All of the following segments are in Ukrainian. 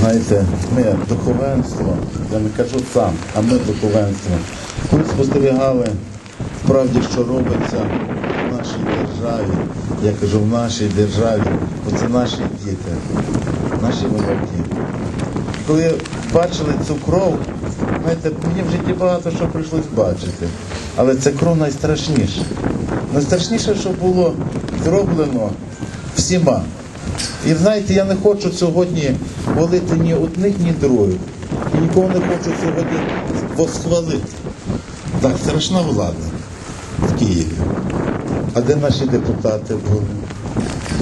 Знаєте, ми духовенство, я не кажу сам, а ми духовенство. Ми спостерігали справді, що робиться в нашій державі. Я кажу, в нашій державі, бо це наші діти, наші вояки. Коли бачили цю кров, знаєте, мені в житті багато що прийшлось бачити. Але це кров найстрашніша. Найстрашніше, що було зроблено всіма. І знаєте, я не хочу сьогодні хвалити ні одних, ні других. І нікого не хочу сьогодні восхвалити. Так, страшна влада в Києві. А де наші депутати були?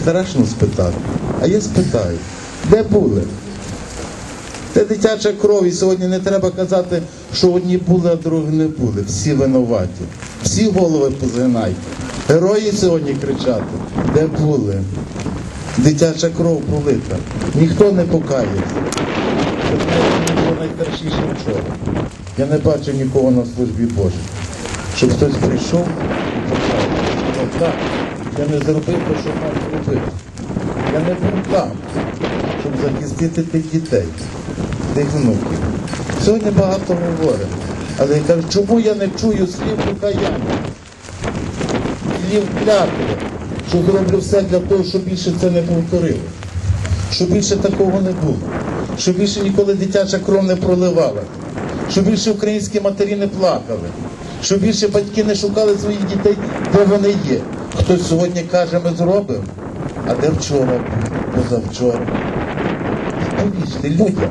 Страшно спитати. А я спитаю, де були? Це дитяча кров, і сьогодні не треба казати, що одні були, а другі не були. Всі винуваті. Всі голови позгинайте. Герої сьогодні кричати, де були? Дитяча кров пролита. Ніхто не покається. Це було найкращіше вчора. Я не бачив нікого на службі Божій. Щоб хтось прийшов і почав. так, я не зробив те, що мав зробити. Я не був там, щоб захистити тих дітей, тих внуків. Сьогодні багато говоримо. Але я кажу, чому я не чую слів покаяння? Слів клятви, що зроблю все для того, щоб більше це не повторило. Щоб більше такого не було. Щоб більше ніколи дитяча кров не проливала. Щоб більше українські матері не плакали. Щоб більше батьки не шукали своїх дітей, де вони є. Хтось сьогодні каже, ми зробимо, а де вчора, позавчора. Повіжте людям.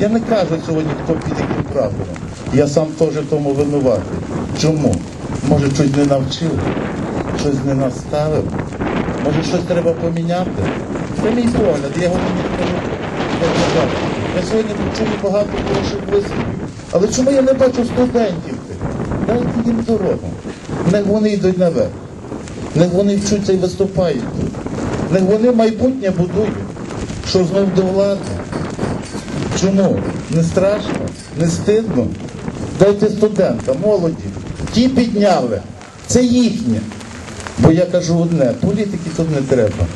Я не кажу сьогодні, хто під яким прапором. Я сам теж тому винуватий. Чому? Може, щось не навчив, щось не наставив, може щось треба поміняти. Це мій погляд, я його не можу. Я сьогодні чую багато хороших висловів. Але чому я не бачу студентів? Дайте їм дорогу. Не вони йдуть наверх. Не вони вчуться і виступають. тут. Не вони майбутнє будують. Що знов до влади? Чому? Не страшно, не стидно. Дайте студентам, молоді. Ті підняли. Це їхнє. Бо я кажу одне, політики тут не треба.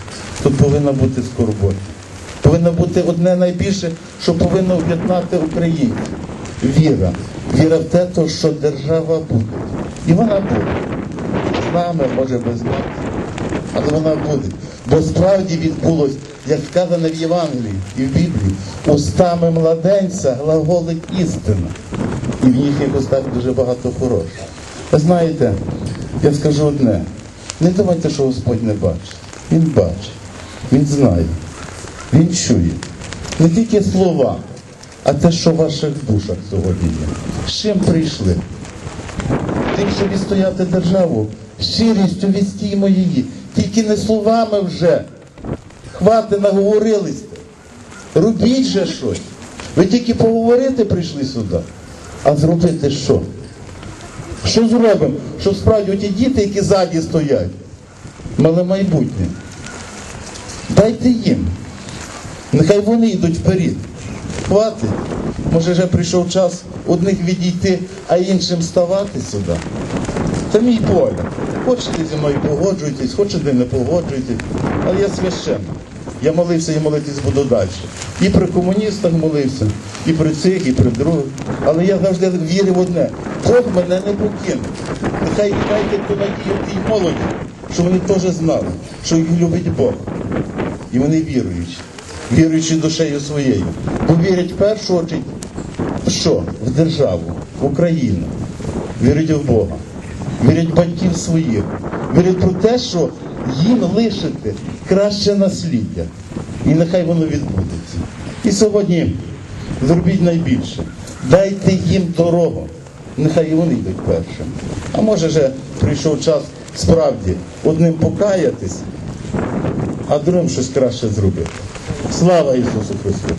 Тут повинна бути скорбота. Повинно бути одне найбільше, що повинно об'єднати українців. Віра. Віра в те, що держава буде. І вона буде. З нами, може без нас. Але вона буде. Бо справді відбулось, як сказано в Євангелії і в Біблії, устами младенця глаголить істина. І в їхніх устах дуже багато хорошого. Ви знаєте, я скажу одне. Не думайте, що Господь не бачить. Він бачить, Він знає, Він чує. Не тільки слова, а те, що в ваших душах сьогодні є. З чим прийшли? Тим, щоб відстояти державу, щирістю відстіймо її. Тільки не словами вже. Хвати наговорилися. Робіть же щось. Ви тільки поговорити прийшли сюди, а зробити що? Що зробимо? Щоб справді ті діти, які ззаді стоять, мали майбутнє. Дайте їм. Нехай вони йдуть вперед. Хватить. Може вже прийшов час одних відійти, а іншим ставати сюди. Це мій погляд. Хочете зі мною погоджуйтесь, хочете не погоджуйтесь. Але я священник. Я молився і молитись буду далі. І при комуністах молився, і при цих, і при других. Але я завжди вірив в одне. Бог мене не покине. Нехай дайте ту надію тій молоді, що вони теж знали, що їх любить Бог. І вони віруючі, віруючи душею своєю. Бо вірять в першу очередь що? В державу, в Україну. Вірять в Бога, вірять в батьків своїх, вірять про те, що їм лишити краще насліддя. І нехай воно відбудеться. І сьогодні зробіть найбільше. Дайте їм дорогу. Нехай і вони йдуть першим. А може вже прийшов час справді одним покаятись, а другим щось краще зробити. Слава Ісусу Христу!